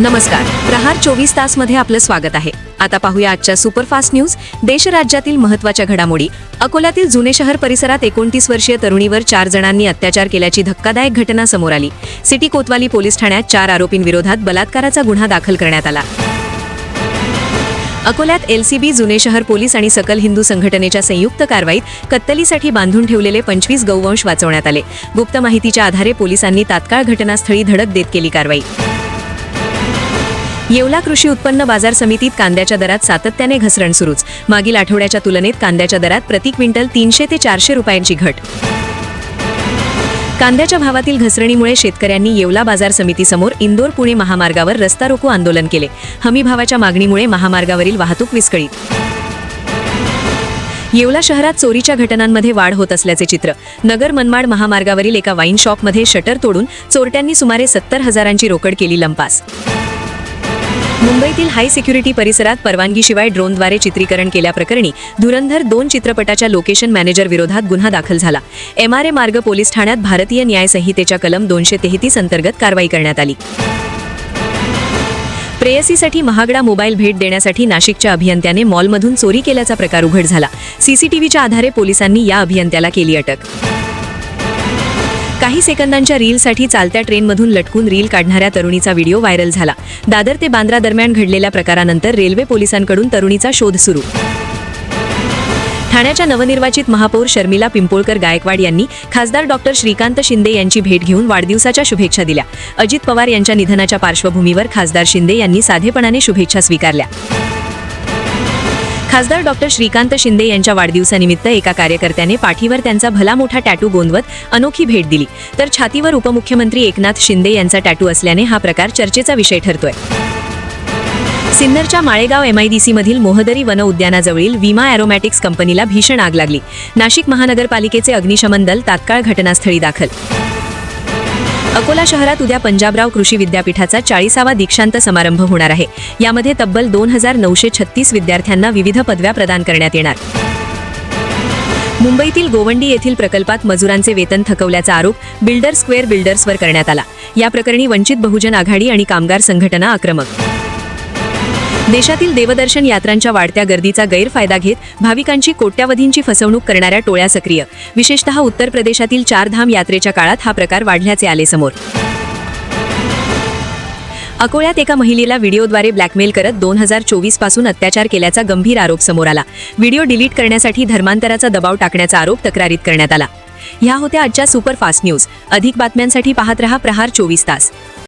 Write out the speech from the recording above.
नमस्कार. प्रहार चोवीस तासमध्ये आपलं स्वागत आहे. आता पाहूया आजच्या सुपरफास्ट न्यूज. देश राज्यातील महत्त्वाच्या घडामोडी. अकोल्यातील जुने शहर परिसरात एकोणतीस वर्षीय तरुणीवर चार जणांनी अत्याचार केल्याची धक्कादायक घटना समोर आली. सिटी कोतवाली पोलीस ठाण्यात चार आरोपींविरोधात बलात्काराचा गुन्हा दाखल करण्यात आला. अकोल्यात एलसीबी जुने शहर पोलीस आणि सकल हिंदू संघटनेच्या संयुक्त कारवाईत कत्तलीसाठी बांधून ठेवलेले पंचवीस गौवंश वाचवण्यात आले. गुप्त माहितीच्या आधारे पोलिसांनी तात्काळ घटनास्थळी धडक देत केली कारवाई. येवला कृषी उत्पन्न बाजार समितीत कांद्याच्या दरात सातत्याने घसरण सुरूच. मागील आठवड्याच्या तुलनेत कांद्याच्या दरात प्रति क्विंटल तीनशे ते चारशे रुपयांची घट. कांद्याच्या भावातील घसरणीमुळे शेतकऱ्यांनी येवला बाजार समितीसमोर इंदोर पुणे महामार्गावर रस्ता रोको आंदोलन केले. हमी भावाच्या मागणीमुळे महामार्गावरील वाहतूक विस्कळीत. येवला शहरात चोरीच्या घटनांमध्ये वाढ होत असल्याचे चित्र. नगर मनमाड महामार्गावरील एका वाईन शॉपमध्ये शटर तोडून चोरट्यांनी सुमारे सत्तर हजारांची रोकड केली लंपास. मुंबईतील हाय सिक्युरिटी परिसरात परवानगीशिवाय ड्रोनद्वारे चित्रीकरण केल्याप्रकरणी धुरंधर दोन चित्रपटाच्या लोकेशन मॅनेजर विरोधात गुन्हा दाखल झाला. एम आर ए मार्ग पोलीस ठाण्यात भारतीय न्याय संहितेच्या कलम दोनशे तेहतीस अंतर्गत कारवाई करण्यात आली. प्रेयसीसाठी महागडा मोबाईल भेट देण्यासाठी नाशिकच्या अभियंत्याने मॉलमधून चोरी केल्याचा प्रकार उघड झाला. सीसीटीव्हीच्या आधारे पोलिसांनी या अभियंत्याला केली अटक. काही सेकंदांच्या रीलसाठी चालत्या ट्रेनमधून लटकून रील काढणाऱ्या तरुणीचा व्हिडिओ व्हायरल झाला. दादर ते बांद्रा दरम्यान घडलेल्या प्रकारानंतर रेल्वे पोलिसांकडून तरुणीचा शोध सुरू. ठाण्याच्या नवनिर्वाचित महापौर शर्मिला पिंपोळकर गायकवाड यांनी खासदार डॉक्टर श्रीकांत शिंदे यांची भेट घेऊन वाढदिवसाच्या शुभेच्छा दिल्या. अजित पवार यांच्या निधनाच्या पार्श्वभूमीवर खासदार शिंदे यांनी साधेपणाने शुभेच्छा स्वीकारल्या. खासदार डॉक्टर श्रीकांत शिंदे यांच्या वाढदिवसानिमित्त एका कार्यकर्त्याने पाठीवर त्यांचा भला मोठा टॅटू गोंदवत अनोखी भेट दिली. तर छातीवर उपमुख्यमंत्री एकनाथ शिंदे यांचा टॅटू असल्याने हा प्रकार चर्चेचा विषय ठरतोय. सिन्नरच्या माळेगाव एमआयडीसी मधील मोहदरी वन उद्यानाजवळील विमा अॅरोमॅटिक्स कंपनीला भीषण आग लागली. नाशिक महानगरपालिकेचे अग्निशमन दल तात्काळ घटनास्थळी दाखल. अकोला शहरात उद्या पंजाबराव कृषी विद्यापीठाचा चाळीसावा दीक्षांत समारंभ होणार आहे. यामध्ये तब्बल दोन हजार नऊशे छत्तीस विद्यार्थ्यांना विविध पदव्या प्रदान करण्यात येणार. मुंबईतील गोवंडी येथील प्रकल्पात मजुरांचे वेतन थकवल्याचा आरोप बिल्डर स्क्वेअर बिल्डर्सवर करण्यात आला. या प्रकरणी वंचित बहुजन आघाडी आणि कामगार संघटना आक्रमक. देशातील देवदर्शन यात्रांच्या वाढत्या गर्दीचा गैरफायदा घेत भाविकांची कोट्यावधींची फसवणूक करणाऱ्या टोळ्या सक्रिय. विशेषतः उत्तर प्रदेशातील चारधाम यात्रेच्या काळात हा प्रकार वाढल्याचे आले समोर. अकोल्यात एका महिलेला व्हिडिओद्वारे ब्लॅकमेल करत दोन हजार चोवीसपासून अत्याचार केल्याचा गंभीर आरोप समोर आला. व्हिडिओ डिलीट करण्यासाठी धर्मांतराचा दबाव टाकण्याचा आरोप तक्रारीत करण्यात आला. ह्या होत्या आजच्या सुपरफास्ट न्यूज. अधिक बातम्यांसाठी पाहत रहा प्रहार चोवीस तास.